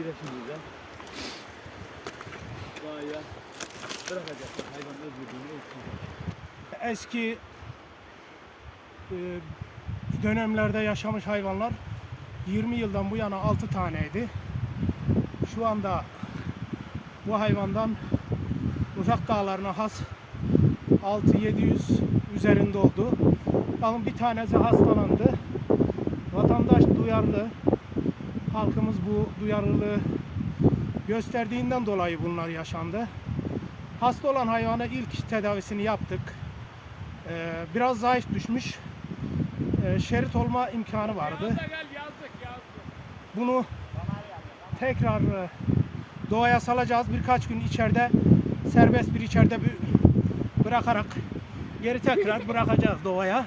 giresinize. Doğaya bırakacaklar hayvan özgürlüğünü ölçülecek. Eski e, dönemlerde yaşamış hayvanlar 20 yıldan bu yana 6 taneydi. Şu anda bu hayvandan uzak dağlarına has 6-700 üzerinde oldu. Bakın bir tanesi hastalandı. Vatandaş duyarlı. Halkımız bu duyarlılığı gösterdiğinden dolayı bunlar yaşandı. Hasta olan hayvana ilk tedavisini yaptık. Ee, biraz zayıf düşmüş. Ee, şerit olma imkanı vardı. Bunu tekrar e, doğaya salacağız. Birkaç gün içeride serbest bir içeride bırakarak geri tekrar bırakacağız doğaya.